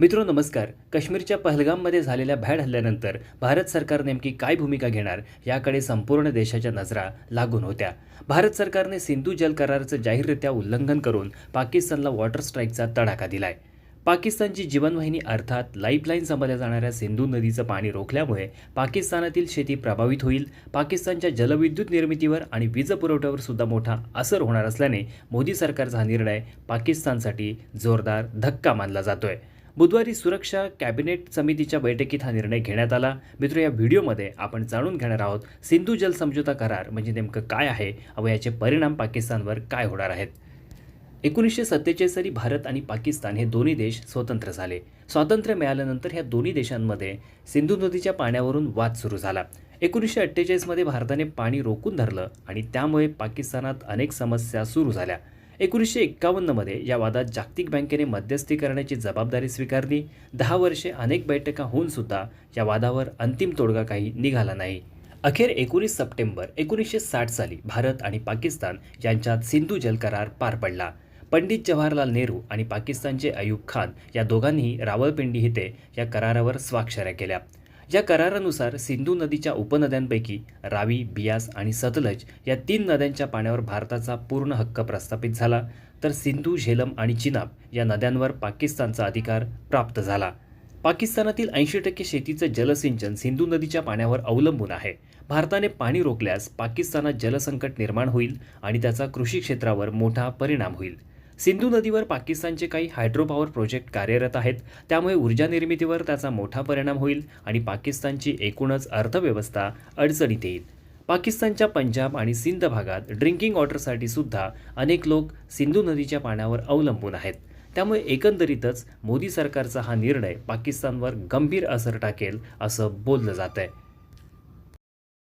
मित्रो नमस्कार. काश्मीरच्या पहलगाममध्ये झालेल्या भॅड हल्ल्यानंतर भारत सरकार नेमकी काय भूमिका घेणार याकडे संपूर्ण देशाच्या नजरा लागून होत्या. भारत सरकारने सिंधू जल कराराचं जाहीररित्या उल्लंघन करून पाकिस्तानला वॉटर स्ट्राईकचा तडाखा दिलाय. पाकिस्तानची जीवनवाहिनी अर्थात लाईफलाईन समजल्या जाणाऱ्या सिंधू नदीचं पाणी रोखल्यामुळे पाकिस्तानातील शेती प्रभावित होईल पाकिस्तानच्या जलविद्युत निर्मितीवर आणि वीज पुरवठ्यावर सुद्धा मोठा असर होणार असल्याने मोदी सरकारचा हा निर्णय पाकिस्तानसाठी जोरदार धक्का मानला जातोय. बुधवारी सुरक्षा कॅबिनेट समितीच्या बैठकीत हा निर्णय घेण्यात आला. मित्र या व्हिडिओमध्ये आपण जाणून घेणार आहोत सिंधू जल समझोता करार म्हणजे नेमकं काय आहे व याचे परिणाम पाकिस्तानवर काय होणार आहेत. एकोणीसशे सत्तेचाळीस साली भारत आणि पाकिस्तान हे दोन्ही देश स्वतंत्र झाले. स्वातंत्र्य मिळाल्यानंतर ह्या दोन्ही देशांमध्ये सिंधू नदीच्या पाण्यावरून वाद सुरू झाला. एकोणीसशे अठ्ठेचाळीसमध्ये भारताने पाणी रोखून धरलं आणि त्यामुळे पाकिस्तानात अनेक समस्या सुरू झाल्या. एकोणीसशे एक्कावन्नमध्ये या वादात जागतिक बँकेने मध्यस्थी करण्याची जबाबदारी स्वीकारली. दहा वर्षे अनेक बैठका होऊन सुद्धा या वादावर अंतिम तोडगा काही निघाला नाही. अखेर एकोणीस सप्टेंबर एकोणीसशे साठ साली भारत आणि पाकिस्तान यांच्यात सिंधू जल करार पार पडला. पंडित जवाहरलाल नेहरू आणि पाकिस्तानचे अयूब खान या दोघांनीही रावळपिंडी येथे या करारावर स्वाक्षऱ्या केल्या. या करारानुसार सिंधू नदीच्या उपनद्यांपैकी रावी बियास आणि सतलज या तीन नद्यांच्या पाण्यावर भारताचा पूर्ण हक्क प्रस्थापित झाला तर सिंधू झेलम आणि चिनाब या नद्यांवर पाकिस्तानचा अधिकार प्राप्त झाला. पाकिस्तानातील ऐंशी टक्के शेतीचं जलसिंचन सिंधू नदीच्या पाण्यावर अवलंबून आहे. भारताने पाणी रोखल्यास पाकिस्तानात जलसंकट निर्माण होईल आणि त्याचा कृषी क्षेत्रावर मोठा परिणाम होईल. सिंधू नदीवर पाकिस्तानचे काही हायड्रोपॉवर प्रोजेक्ट कार्यरत आहेत. त्यामुळे ऊर्जा निर्मितीवर त्याचा मोठा परिणाम होईल आणि पाकिस्तानची एकूणच अर्थव्यवस्था अडचणीत येईल. पाकिस्तानच्या पंजाब आणि सिंध भागात ड्रिंकिंग वॉटरसाठी सुद्धा अनेक लोक सिंधू नदीच्या पाण्यावर अवलंबून आहेत. त्यामुळे एकंदरीतच मोदी सरकारचा हा निर्णय पाकिस्तानवर गंभीर असर टाकेल असं बोललं जात आहे